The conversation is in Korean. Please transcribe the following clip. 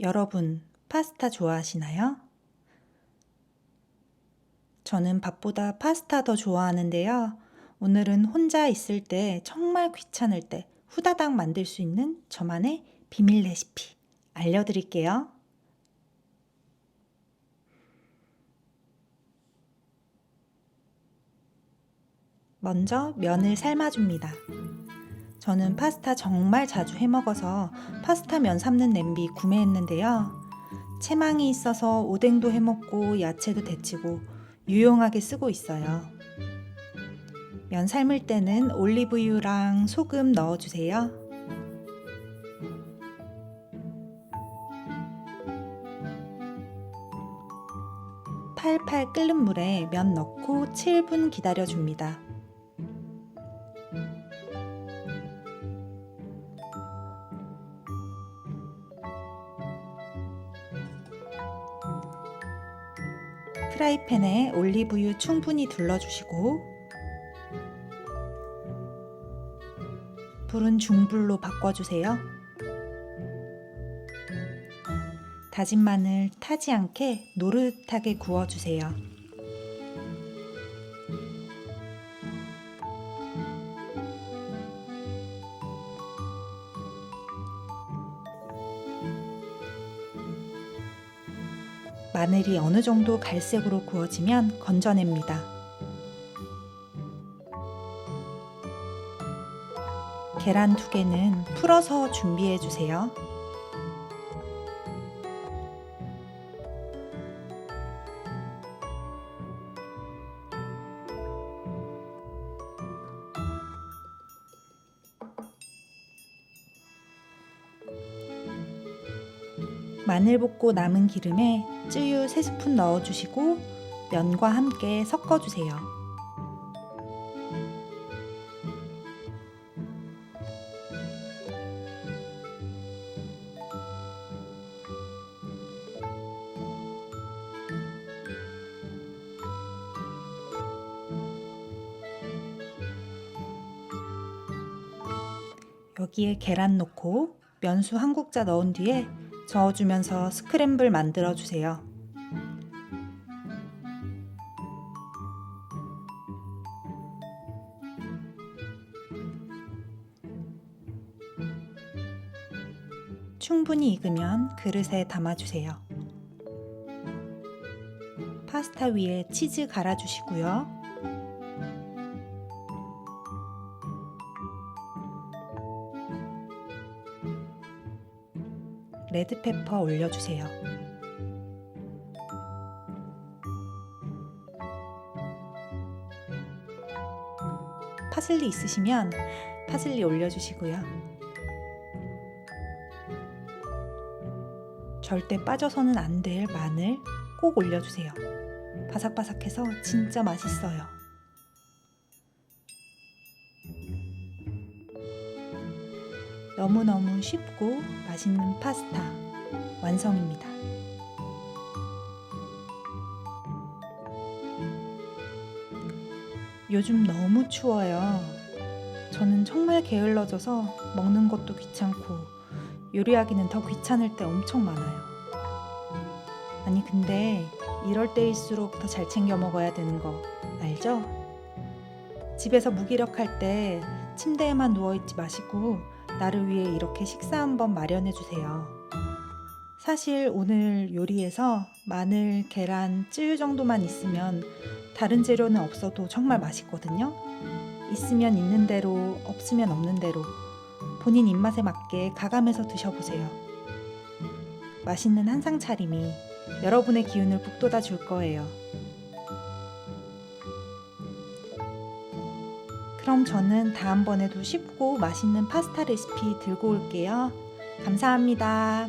여러분, 파스타 좋아하시나요? 저는 밥보다 파스타 더 좋아하는데요. 오늘은 혼자 있을 때 정말 귀찮을 때 후다닥 만들 수 있는 저만의 비밀 레시피 알려드릴게요. 먼저 면을 삶아줍니다. 저는 파스타 정말 자주 해 먹어서 파스타 면 삶는 냄비 구매했는데요. 체망이 있어서 오뎅도 해 먹고 야채도 데치고 유용하게 쓰고 있어요. 면 삶을 때는 올리브유랑 소금 넣어주세요. 팔팔 끓는 물에 면 넣고 7분 기다려 줍니다. 프라이팬에 올리브유 충분히 둘러주시고 불은 중불로 바꿔주세요. 다진 마늘 타지 않게 노릇하게 구워주세요. 마늘이 어느 정도 갈색으로 구워지면 건져냅니다. 계란 두 개는 풀어서 준비해 주세요. 마늘 볶고 남은 기름에 쯔유 3스푼 넣어주시고 면과 함께 섞어주세요. 여기에 계란 넣고 면수 한 국자 넣은 뒤에 저어주면서 스크램블 만들어 주세요. 충분히 익으면 그릇에 담아주세요. 파스타 위에 치즈 갈아주시고요. 레드페퍼 올려주세요. 파슬리 있으시면 파슬리 올려주시고요. 절대 빠져서는 안 될 마늘 꼭 올려주세요. 바삭바삭해서 진짜 맛있어요. 너무너무 쉽고 맛있는 파스타 완성입니다. 요즘 너무 추워요. 저는 정말 게을러져서 먹는 것도 귀찮고 요리하기는 더 귀찮을 때 엄청 많아요. 아니, 근데 이럴 때일수록 더 잘 챙겨 먹어야 되는 거 알죠? 집에서 무기력할 때 침대에만 누워있지 마시고 나를 위해 이렇게 식사 한번 마련해 주세요. 사실 오늘 요리에서 마늘, 계란, 쯔유 정도만 있으면 다른 재료는 없어도 정말 맛있거든요. 있으면 있는 대로, 없으면 없는 대로 본인 입맛에 맞게 가감해서 드셔보세요. 맛있는 한상 차림이 여러분의 기운을 북돋아 줄 거예요. 그럼 저는 다음번에도 쉽고 맛있는 파스타 레시피 들고 올게요. 감사합니다.